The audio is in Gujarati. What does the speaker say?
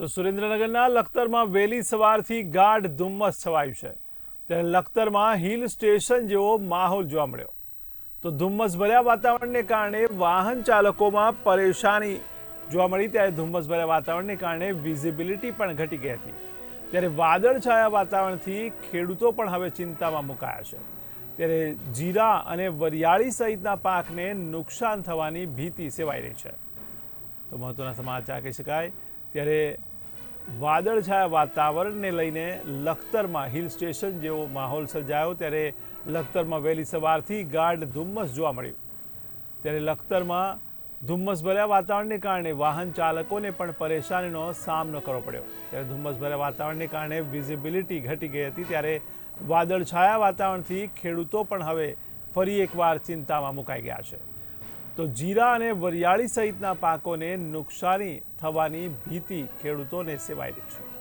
તો સુરેન્દ્રનગરના લખતરમાં વહેલી સવારથી ગાઢ ધુમ્મસ છવાયું છે. ત્યારે લખતરમાં હિલ સ્ટેશન જેવો માહોલ જોવા મળ્યો. તો ધુમ્મસ ભર્યા વાતાવરણને કારણે વાહન ચાલકોમાં પરેશાની જોવા મળી, ત્યારે ધુમ્મસ ભર્યા વાતાવરણને કારણે વિઝિબિલિટી પણ ઘટી ગઈ હતી. ત્યારે વાદળછાયા વાતાવરણથી ખેડૂતો પણ હવે ચિંતામાં મુકાયા છે. ત્યારે જીરા અને વરિયાળી સહિતના પાકને નુકસાન થવાની ભીતિ સેવાઈ રહી છે. તો મહત્વના સમાચાર કહી શકાય, ત્યારે વાદળછાયા વાતાવરણને લઈને લખતરમાં હિલ સ્ટેશન જેવો માહોલ સર્જાયો ત્યારે લખતરમાં વહેલી સવારથી ગાઢ ધુમ્મસ જોવા મળ્યું. ત્યારે લખતરમાં ધુમ્મસભર્યા વાતાવરણને કારણે વાહન ચાલકોને પણ પરેશાનીનો સામનો કરવો પડ્યો. ત્યારે ધુમ્મસ ભર્યા વાતાવરણને કારણે વિઝિબિલિટી ઘટી ગઈ હતી ત્યારે વાદળછાયા વાતાવરણથી ખેડૂતો પણ હવે ફરી એકવાર ચિંતામાં મુકાઈ ગયા છે. તો જીરા અને વરિયાળી સહિતના પાકોને નુકસાની થવાની ભીતિ ખેડૂતોને સેવાઈ રહી છે.